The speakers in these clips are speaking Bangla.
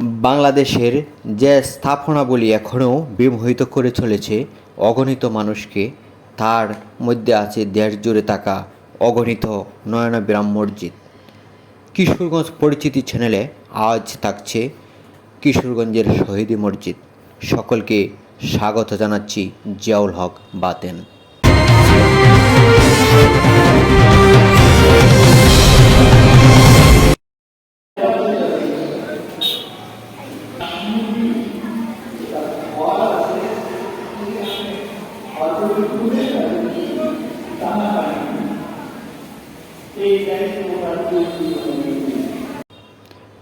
বাংলাদেশের যে স্থাপনাবলী এখনও বিমোহিত করে চলেছে অগণিত মানুষকে, তার মধ্যে আছে দেশ জুড়ে থাকা অগণিত নয়নাবিরাম মসজিদ। কিশোরগঞ্জ পরিচিতি চ্যানেলে আজ থাকছে কিশোরগঞ্জের শহীদি মসজিদ। সকলকে স্বাগত জানাচ্ছি জিয়াউল হক বাতেন।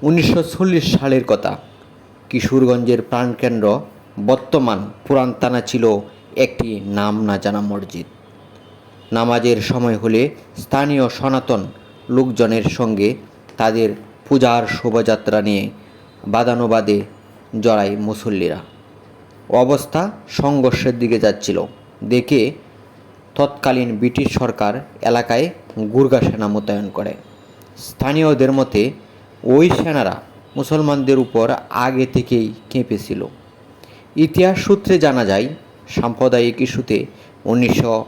উনিশশো চল্লিশ সালের কথা। কিশোরগঞ্জের প্রাণকেন্দ্র বর্তমান পুরান থানা ছিল একটি নাম না জানা মসজিদ। নামাজের সময় হলে স্থানীয় সনাতন লোকজনের সঙ্গে তাদের পূজার শোভাযাত্রা নিয়ে বাদানুবাদে জড়ায় মুসল্লিরা। অবস্থা সংঘর্ষের দিকে যাচ্ছিল। দেখে তৎকালীন ব্রিটিশ সরকার এলাকায় গুর্গা সেনা মোতায়েন করে। স্থানীয়দের মতে, ওই সেনারা মুসলমানদের উপর আগে থেকেই কেঁপেছিল। ইতিহাস সূত্রে জানা যায়, সাম্প্রদায়িক ইস্যুতে উনিশশো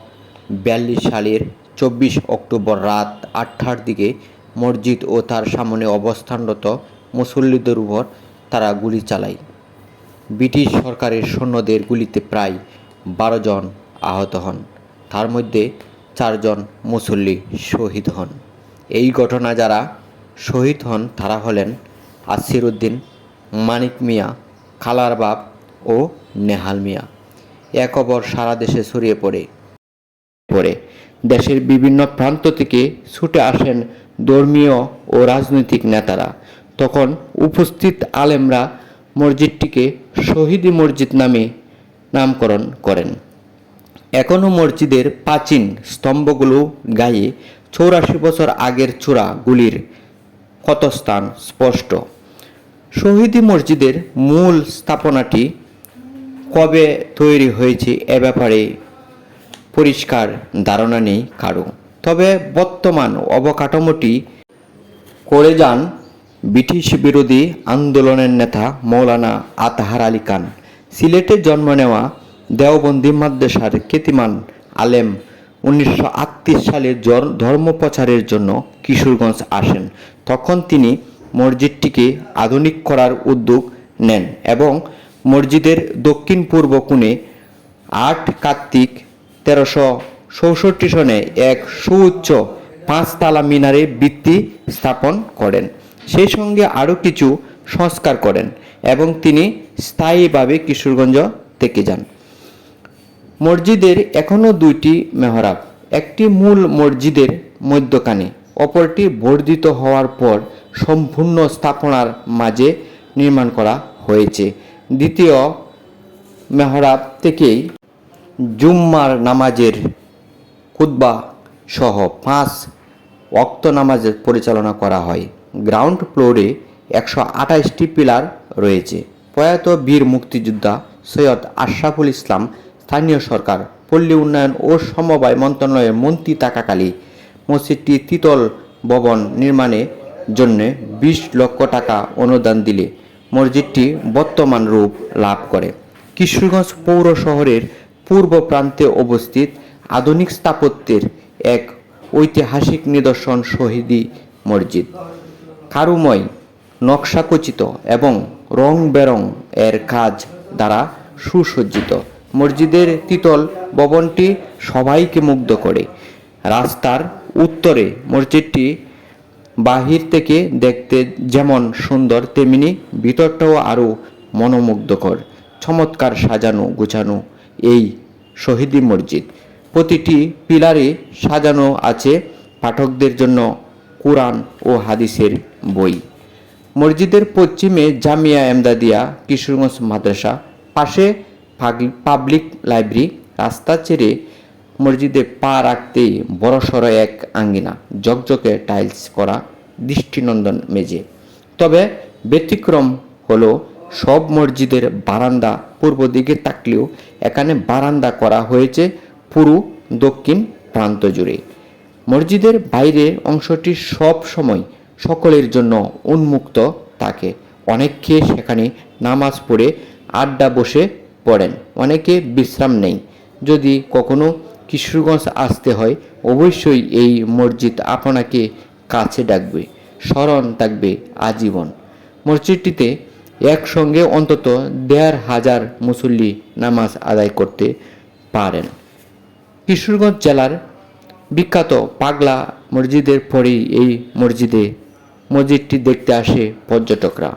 বিয়াল্লিশ সালের চব্বিশ অক্টোবর রাত আটটার দিকে মসজিদ ও তার সামনে অবস্থানরত মুসল্লিদের উপর তারা গুলি চালায়। ব্রিটিশ সরকারের সৈন্যদের গুলিতে প্রায় বারো জন আহত হন। তার মধ্যে চারজন মুসল্লি শহীদ হন। এই ঘটনা যারা শহীদ হন, তারা হলেন আসির উদ্দিন মানিক মিয়া, খালার বাপ ও নেহাল মিয়া। এ খবর সারা দেশে ছড়িয়ে পড়ে। পড়ে। দেশের বিভিন্ন প্রান্ত থেকে ছুটে আসেন ধর্মীয় ও রাজনৈতিক নেতারা। তখন উপস্থিত আলেমরা মসজিদটিকে শহীদি মসজিদ নামে নামকরণ করেন। এখনও মসজিদের প্রাচীন স্তম্ভগুলো গায়ে চৌরাশি বছর আগের চূড়াগুলির ক্ষতস্থান স্পষ্ট। শহীদি মসজিদের মূল স্থাপনাটি কবে তৈরি হয়েছে এ ব্যাপারে পরিষ্কার ধারণা নেই কারও। তবে বর্তমান অবকাঠামোটি করে যান ব্রিটিশ বিরোধী আন্দোলনের নেতা মৌলানা আতাহার আলী খান। সিলেটে জন্ম নেওয়া দেওবন্দি মাদ্রাসার খ্যাতিমান আলেম উনিশশো আটত্রিশ সালে ধর্ম প্রচারের জন্য কিশোরগঞ্জ আসেন। তখন তিনি মসজিদটিকে আধুনিক করার উদ্যোগ নেন এবং মসজিদের দক্ষিণ পূর্ব কোণে আট কার্তিক তেরোশো চৌষট্টি সনে এক সুউচ্চ পাঁচতলা মিনারে ভিত্তি স্থাপন করেন। সেই সঙ্গে আরও কিছু সংস্কার করেন এবং তিনি স্থায়ীভাবে কিশোরগঞ্জ থেকে যান। মসজিদের এখনও দুইটি মেহরাব। একটি মূল মসজিদের মধ্যখানে, অপরটি বর্ধিত হওয়ার পর সম্পূর্ণ স্থাপনার মাঝে নির্মাণ করা হয়েছে। দ্বিতীয় মেহরাব থেকেই জুম্মার নামাজের খুতবা সহ পাঁচ ওয়াক্ত নামাজের পরিচালনা করা হয়। গ্রাউন্ড ফ্লোরে একশো আঠাশটি পিলার রয়েছে। প্রয়াত বীর মুক্তিযোদ্ধা সৈয়দ আশরাফুল ইসলাম স্থানীয় সরকার, পল্লী উন্নয়ন ও সমবায় মন্ত্রণালয়ের মন্ত্রী তাকাকালী, মসজিদটি তিতল ভবন নির্মাণের জন্য বিশ লক্ষ টাকা অনুদান দিলে মসজিদটি বর্তমান রূপ লাভ করে। কিশোরগঞ্জ পৌর শহরের পূর্ব প্রান্তে অবস্থিত আধুনিক স্থাপত্যের এক ঐতিহাসিক নিদর্শন শহীদি মসজিদ। কারুময়, নকশাকচিত এবং রং বেরং এর কাজ দ্বারা সুসজ্জিত। মসজিদের তিতল ভবনটি সবাইকে মুগ্ধ করে। রাস্তার উত্তরে মসজিদটি বাহির থেকে দেখতে যেমন সুন্দর, তেমনি ভিতরটাও আরও মনোমুগ্ধকর, চমৎকার সাজানো গুছানো এই শহীদি মসজিদ। প্রতিটি পিলারে সাজানো আছে পাঠকদের জন্য কোরআন ও হাদিসের বই। মসজিদের পশ্চিমে জামিয়া এমদাদিয়া কিশোরগঞ্জ মাদ্রাসা, পাশে পাবলিক লাইব্রেরি রাস্তা ছেড়ে মসজিদে পা রাখতেই বড়সড় এক আঙ্গিনা জকজকে টাইলস করা, দৃষ্টিনন্দন মেঝে। তবে ব্যতিক্রম হলো সব মসজিদের বারান্দা পূর্ব দিকে তাকলেও এখানে বারান্দা করা হয়েছে পুরো দক্ষিণ প্রান্ত জুড়ে। মসজিদের বাইরের অংশটি সব সময় সকলের জন্য উন্মুক্ত থাকে। অনেকে সেখানে নামাজ পড়ে আড্ডা বসে পড়েন। অনেকে বিশ্রাম নেই। যদি কখনো কিশোরগঞ্জ আসতে হয়, অবশ্যই এই মসজিদ আপনাকে কাছে ডাকবে, স্মরণ থাকবে আজীবন। মসজিদটিতে একসঙ্গে অন্তত দেড় হাজার মুসল্লি নামাজ আদায় করতে পারেন। কিশোরগঞ্জ জেলার বিখ্যাত পাগলা মসজিদের পরেই এই মসজিদে, মসজিদটি দেখতে আসে পর্যটকরা।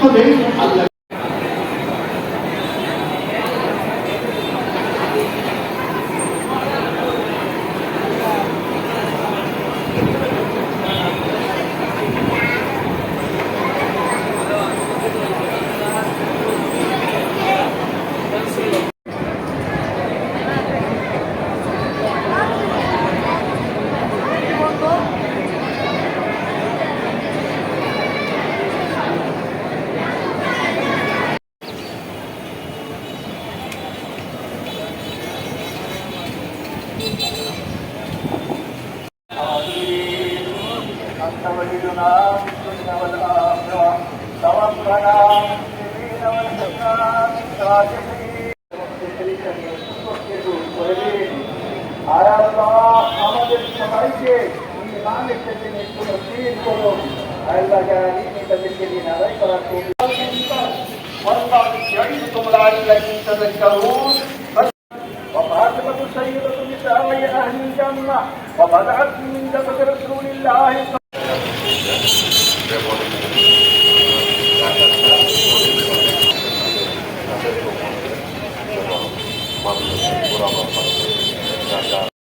যে আমাদের সবাইকে ইমানের থেকে নিশ্চিত করুন আল্লাহ জানি তাদেরকে দিন আদায় করার والله يعيدكم لعلكم تذكرون وفاطمة سيدة نساء أهل الجنة وبدعت من جبة رسول الله صلى